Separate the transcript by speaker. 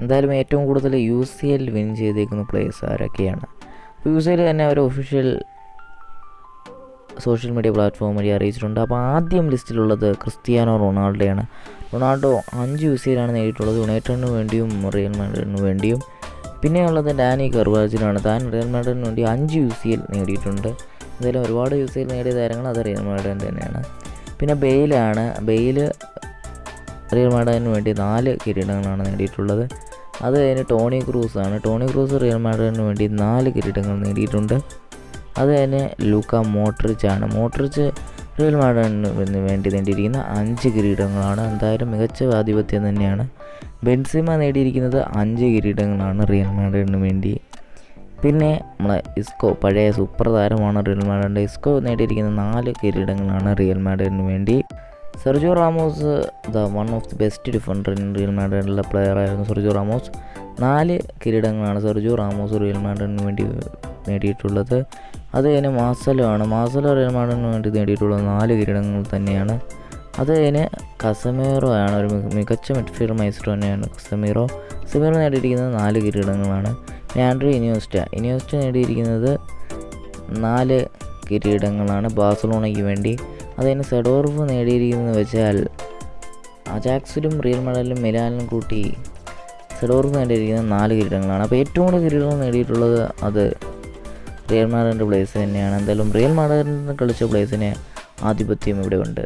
Speaker 1: എന്തായാലും ഏറ്റവും കൂടുതൽ യു സി എൽ വിൻ ചെയ്തേക്കുന്ന പ്ലേയേഴ്സ് ആരൊക്കെയാണ്? അപ്പോൾ യു സി എൽ തന്നെ ഒരു ഒഫീഷ്യൽ സോഷ്യൽ മീഡിയ പ്ലാറ്റ്ഫോം വഴി അറിയിച്ചിട്ടുണ്ട്. അപ്പോൾ ആദ്യം ലിസ്റ്റിലുള്ളത് ക്രിസ്ത്യാനോ റൊണാൾഡോയാണ്. റൊണാൾഡോ അഞ്ച് യു സി എല്ലാണ് നേടിയിട്ടുള്ളത് യുണൈറ്റഡിന് വേണ്ടിയും റിയൽ മാഡ്രിഡിന് വേണ്ടിയും. പിന്നെയുള്ളത് ഡാനി കർവാജിനാണ് താൻ റിയൽ മാഡ്രിഡിന് വേണ്ടി അഞ്ച് യു സി എൽ നേടിയിട്ടുണ്ട്. എന്തായാലും ഒരുപാട് യു സി എൽ നേടിയ താരങ്ങൾ അത് റിയൽ മാഡ്രിഡ് തന്നെയാണ്. പിന്നെ ബെയിലാണ്. ബെയിൽ റിയൽ മാഡ്രിഡിന് വേണ്ടി നാല് കിരീടങ്ങളാണ് നേടിയിട്ടുള്ളത്. അത് കഴിഞ്ഞ് ടോണി ക്രൂസ് ആണ് ടോണി ക്രൂസ് റിയൽ മാഡ്രിഡിന് വേണ്ടി നാല് കിരീടങ്ങൾ നേടിയിട്ടുണ്ട്. അത് തന്നെ ലൂക്ക മോട്രിച്ച് ആണ് റിയൽ മാഡ്രിഡിന് വേണ്ടി നേടിയിരിക്കുന്ന അഞ്ച് കിരീടങ്ങളാണ്. എന്തായാലും മികച്ച ആധിപത്യം തന്നെയാണ്. ബെൻസിമ നേടിയിരിക്കുന്നത് അഞ്ച് കിരീടങ്ങളാണ് റിയൽ മാഡ്രിഡിന് വേണ്ടി. പിന്നെ നമ്മളെ ഇസ്കോ പഴയ സൂപ്പർ താരമാണ് റിയൽ മാഡ്രിഡിന്റെ ഇസ്കോ നേടിയിരിക്കുന്ന നാല് കിരീടങ്ങളാണ് റിയൽ മാഡ്രിഡിന് വേണ്ടി. Sergio Ramos the one of the best defender in Real മാഡ്രിഡിലെ player ആയിരുന്നു സെർജിയോ റാമോസ്. നാല് കിരീടങ്ങളാണ് സെർജിയോ റാമോസ് റിയൽ മാഡ്രിഡിന് വേണ്ടി നേടിയിട്ടുള്ളത്. അത് കഴിഞ്ഞ് മാസലോ ആണ് മാസലോ റിയൽ മാഡ്രിഡിന് വേണ്ടി നേടിയിട്ടുള്ളത് നാല് കിരീടങ്ങൾ തന്നെയാണ്. അത് കഴിഞ്ഞ് കസമീറോ ആണ്. ഒരു മികച്ച മിഡ്ഫീൽഡ് മൈസ്റ്റർ തന്നെയാണ് കസമീറോ. കസമീറോ നേടിയിരിക്കുന്നത് നാല് കിരീടങ്ങളാണ്. ആൻഡ്രി ഇനിയോസ്റ്റ. ഇനിയോസ്റ്റ നേടിയിരിക്കുന്നത് നാല് കിരീടങ്ങളാണ് ബാഴ്സലോണയ്ക്ക് വേണ്ടി. അതിന് സെഡോർഫ് നേടിയിരിക്കുന്നത് വെച്ചാൽ അജാക്സിലും റിയൽ മെഡലിലും മിലാനിലും കൂട്ടി സെഡോർഫ് നേടിയിരിക്കുന്ന നാല് കിരീടങ്ങളാണ്. അപ്പോൾ ഏറ്റവും കൂടുതൽ കിരീടങ്ങൾ നേടിയിട്ടുള്ളത് അത് റിയൽ മാഡറിന്റെ പ്ലേസ് തന്നെയാണ്. എന്തായാലും റിയൽ മാഡറിന് കളിച്ച പ്ലേസിന് ആധിപത്യം ഇവിടെ ഉണ്ട്